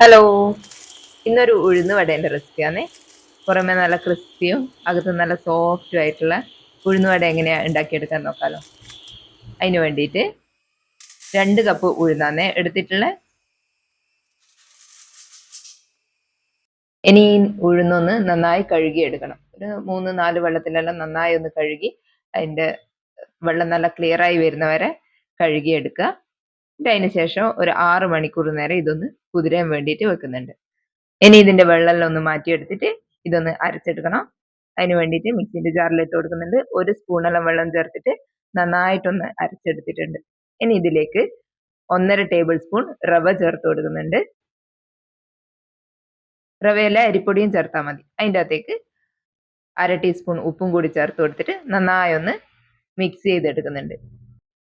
Hello ഇന്നൊരു ഉഴുന്ന് വടേന്റെ റെസിപ്പിയാണ് പുറമെ നല്ല ക്രിസ്പിയും അകത്ത് നല്ല സോഫ്റ്റും ആയിട്ടുള്ള ഉഴുന്ന് വട എങ്ങനെയാണ് ഉണ്ടാക്കിയെടുക്കാൻ നോക്കാമല്ലോ അതിന് വേണ്ടിയിട്ട് രണ്ട് കപ്പ് ഉഴുന്നാണ് എടുത്തിട്ടുള്ള. ഇനി ഉഴുന്നൊന്ന് നന്നായി കഴുകി എടുക്കണം. ഒരു മൂന്ന് നാല് വെള്ളത്തിലെല്ലാം നന്നായി ഒന്ന് കഴുകി അതിന്റെ വെള്ളം നല്ല ക്ലിയറായി വരുന്നവരെ കഴുകിയെടുക്കുക അതിന് ശേഷം ഒരു ആറ് മണിക്കൂർ നേരം ഇതൊന്ന് കുതിരാൻ വേണ്ടിയിട്ട് വെക്കുന്നുണ്ട്. ഇനി ഇതിന്റെ വെള്ളം ഒന്ന് മാറ്റിയെടുത്തിട്ട് ഇതൊന്ന് അരച്ചെടുക്കണം. അതിന് വേണ്ടിയിട്ട് മിക്സിന്റെ ജാറിൽ ഇട്ട് കൊടുക്കുന്നുണ്ട്. ഒരു സ്പൂണെല്ലാം വെള്ളം ചേർത്തിട്ട് നന്നായിട്ടൊന്ന് അരച്ചെടുത്തിട്ടുണ്ട്. ഇനി ഇതിലേക്ക് ഒന്നര ടേബിൾ സ്പൂൺ റവ ചേർത്ത് കൊടുക്കുന്നുണ്ട്. റവയിലെ അരിപ്പൊടിയും ചേർത്താൽ മതി. അതിന്റെ അകത്തേക്ക് അര ടീസ്പൂൺ ഉപ്പും കൂടി ചേർത്ത് കൊടുത്തിട്ട് നന്നായി ഒന്ന് മിക്സ് ചെയ്തെടുക്കുന്നുണ്ട്.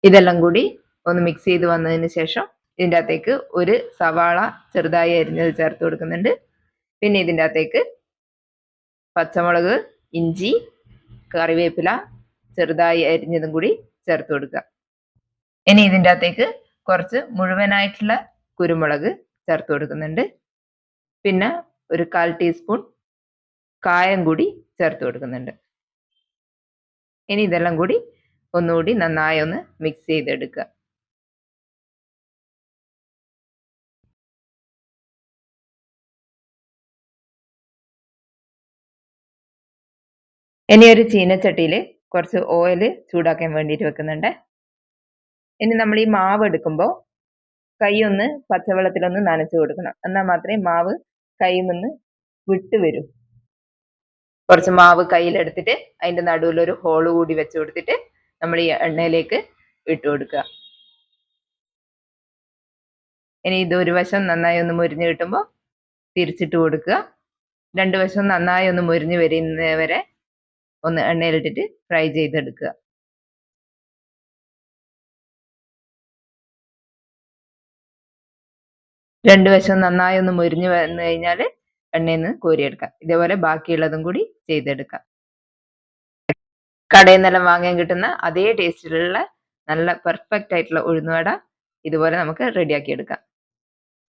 ഇതെല്ലാം കൂടി ഒന്ന് മിക്സ് ചെയ്ത് വന്നതിന് ശേഷം ഇതിന്റെ അകത്തേക്ക് ഒരു സവാള ചെറുതായി അരിഞ്ഞത് ചേർത്ത് കൊടുക്കുന്നുണ്ട്. പിന്നെ ഇതിന്റെ അകത്തേക്ക് പച്ചമുളക് ഇഞ്ചി കറിവേപ്പില ചെറുതായി അരിഞ്ഞതും കൂടി ചേർത്ത് കൊടുക്കുക. ഇനി ഇതിന്റെ അകത്തേക്ക് കുറച്ച് മുഴുവനായിട്ടുള്ള കുരുമുളക് ചേർത്ത് കൊടുക്കുന്നുണ്ട്. പിന്നെ ഒരു കാൽ ടീസ്പൂൺ കായം കൂടി ചേർത്ത് കൊടുക്കുന്നുണ്ട്. ഇനി ഇതെല്ലാം കൂടി ഒന്നുകൂടി നന്നായി ഒന്ന് മിക്സ് ചെയ്തെടുക്കുക. ഇനി ഒരു ചീനച്ചട്ടിയിൽ കുറച്ച് ഓയിൽ ചൂടാക്കാൻ വേണ്ടിയിട്ട് വെക്കുന്നുണ്ട്. ഇനി നമ്മൾ ഈ മാവ് എടുക്കുമ്പോൾ കൈയൊന്ന് പച്ചവെള്ളത്തിലൊന്ന് നനച്ചു കൊടുക്കണം. എന്നാൽ മാത്രമേ മാവ് കൈ നിന്ന് വിട്ട് വരൂ. കുറച്ച് മാവ് കയ്യിലെടുത്തിട്ട് അതിന്റെ നടുവിലൊരു ഹോൾ കൂടി വെച്ച് കൊടുത്തിട്ട് നമ്മൾ ഈ എണ്ണയിലേക്ക് ഇട്ട് കൊടുക്കുക. ഇനി ഇത് ഒരു വശം നന്നായി ഒന്ന് മുരിഞ്ഞ് കിട്ടുമ്പോൾ തിരിച്ചിട്ട് കൊടുക്കുക. രണ്ട് വശം നന്നായി ഒന്ന് മുരിഞ്ഞ് വരുന്നവരെ ഒന്ന് എണ്ണയിലിട്ടിട്ട് ഫ്രൈ ചെയ്തെടുക്കുക. രണ്ട് വശം നന്നായി ഒന്ന് മുരിഞ്ഞു വന്നു കഴിഞ്ഞാൽ എണ്ണയിൽ നിന്ന് കോരിയെടുക്കാം ഇതേപോലെ ബാക്കിയുള്ളതും കൂടി ചെയ്തെടുക്കാം കടയിൽ നിന്നെല്ലാം വാങ്ങാൻ കിട്ടുന്ന അതേ ടേസ്റ്റിലുള്ള നല്ല പെർഫെക്റ്റ് ആയിട്ടുള്ള ഉഴുന്നുവട ഇതുപോലെ നമുക്ക് റെഡിയാക്കി എടുക്കാം.